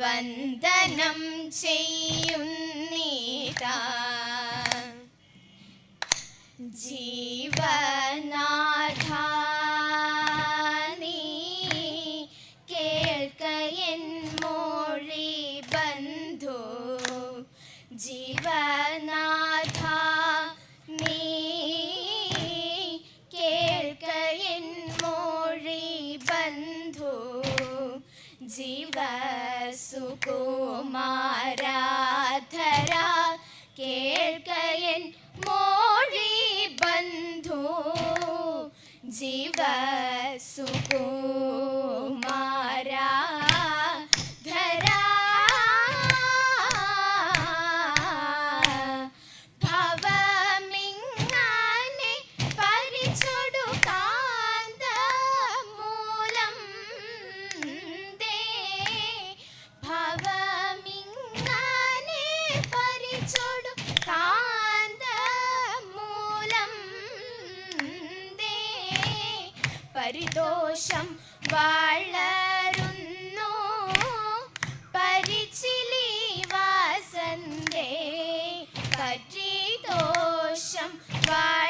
വന്ദനം ചെയ്യുന്നീത ജീവനാഥ കേൾക്കയൻ മോഴി ബന്ധു. ജീവനാഥ ജീവസുകുമാരാധര കേൾക്കയൻ മോഴി ബന്ധു ജീവസുകുമാരാധര പരിദോഷം വളരുന്നു. പരിചിലി വാസന്തേ ദോഷം വളരുന്നു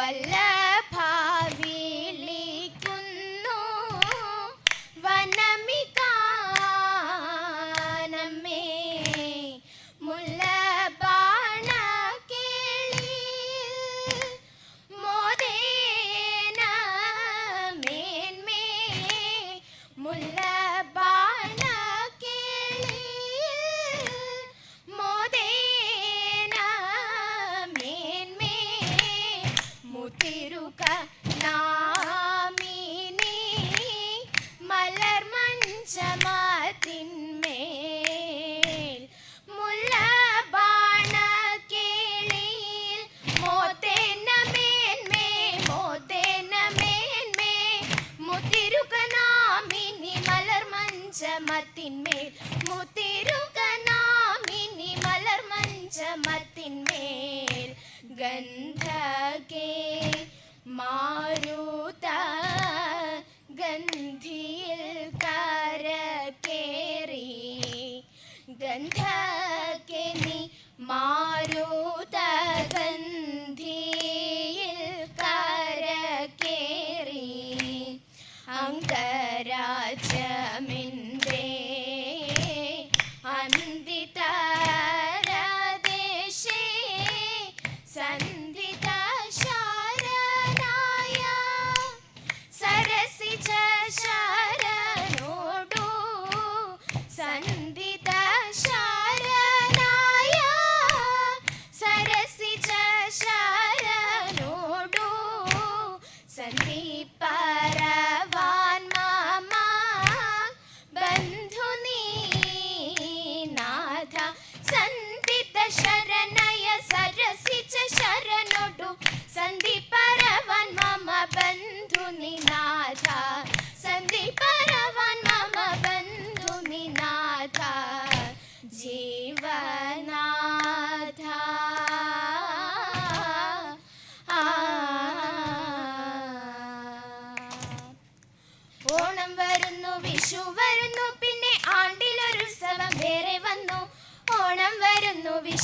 വല്ലഭ മലർമഞ്ചമത്തിന്മേൽ മുതിരുക നാമിനി മലർമഞ്ചമത്തിന്മേൽ ഗന്ധകേ മാരുത ഗന്ധിയിൽ കരകേറി. ഗന്ധകെ സന്ധിതാശാരനായ സരസിജ ശാരനോടു സന്ധിതാശാരനായ സരസിജ ശാരനോടു സന്ദീപ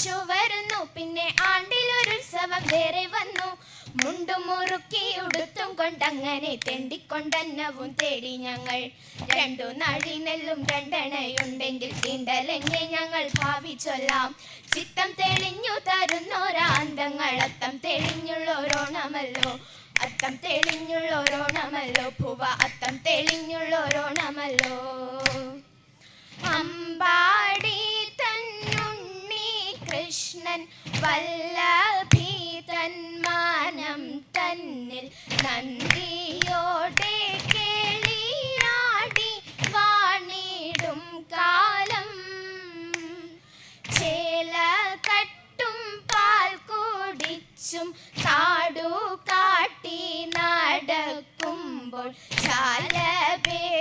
സന്ധിത വരുന്നു. പിന്നെ ആണ്ടിലൊരുത്സവം വേറെ വന്നു. മുണ്ടും മുറുക്കി ഉടുത്തും കൊണ്ടങ്ങനെ തെണ്ടിക്കൊണ്ടന്നവും തേടി ഞങ്ങൾ. രണ്ടു നാഴി നെല്ലും രണ്ടെണ്ണയുണ്ടെങ്കിൽ തീണ്ടലെന്നെ ഞങ്ങൾ ഭാവിച്ചൊല്ലാം ചിത്തം തെളിഞ്ഞു തരുന്നോരാന്തങ്ങൾ അത്തം തെളിഞ്ഞുള്ളോരോണമല്ലോ. അത്തം തെളിഞ്ഞുള്ളോരോണമല്ലോ. ഭുവ അത്തം തെളിഞ്ഞുള്ളോരോണമല്ലോ. അമ്പാടി കൃഷ്ണൻ വല്ലഭി തന്മാനം തന്നിൽ നന്ദിയോടെ കേളിയാടി വാണിടും കാലം. ചേല കട്ടും പാൽ കുടിച്ചും കാടു കാട്ടി നടക്കുമ്പോൾ ചാലബേയാരും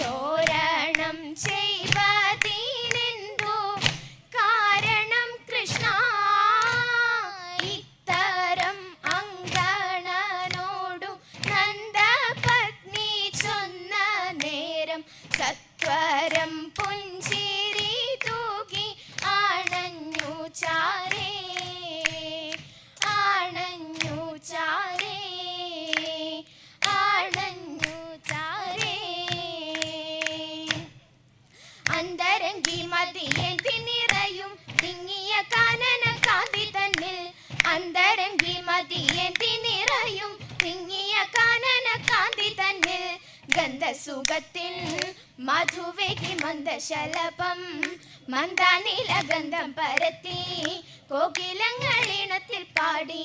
சோர ഗന്ധസുഖത്തിൻ മധുവേകി മന്ദശലപം മന്ദാനീല ഗന്ധം പരത്തി കോകിലങ്ങളിണത്തിൽ പാടി.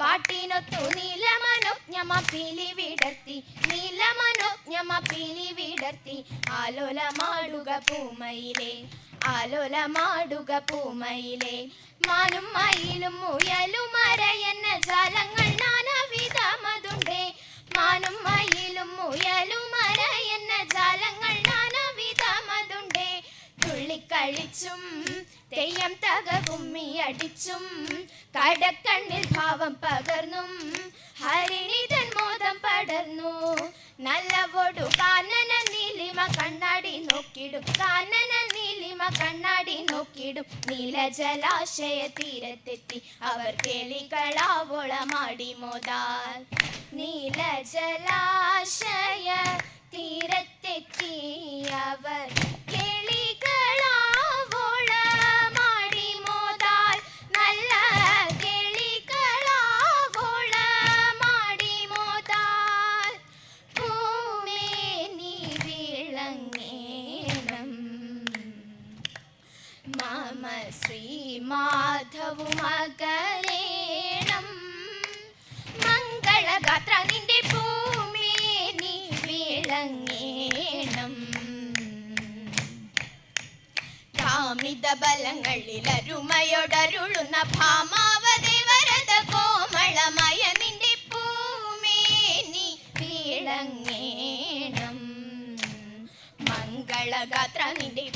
പാട്ടിനൊത്തു നീലമനോജ്ഞമ പീലി വിടർത്തി നീലമനോജ്ഞമ പീലി വിടർത്തി. ആലോല മാടുക പൂമയിലെ ആലോല മാടുക പൂമയിലെ മാനും മയിലും മുയലും അരയെന്ന ജാലങ്ങൾ നാനാവിധമതുണ്ടേ. മാനും മയിലും മുയലും അരയെന്ന ജാലങ്ങൾ നാനാവിധമതുണ്ടേ തുള്ളിക്കളിച്ചും തെയ്യം തക കുമ്മി അടിച്ചും കടക്കണ്ണിൽ ഭാവം പകർന്നും ഹരിണിതൻ മോദം പടർന്നു. നല്ല നല്ലവോടു കാനന നീലിമ കണ്ണാടി നോക്കിടും കാനന നീലിമ കണ്ണാടി നോക്കിടും. നീലജലാശയ തീരത്തെത്തി അവർ കേളികളാവോളമാടി മോതാൽ. നീലജലാശയ തീരത്തെത്തി അവർ ശ്രീമാധവുമകലേണം മംഗളഗാത്ര നിന്റെ നീ വിളങ്ങേണം. കാമിത ബലങ്ങളിൽ അരുമയോടരുളുന്ന ഭാമാവതി വരദ കോമളമായ നിന്റെ നീ വിളങ്ങേണം. മംഗളഗാത്ര നിന്റെ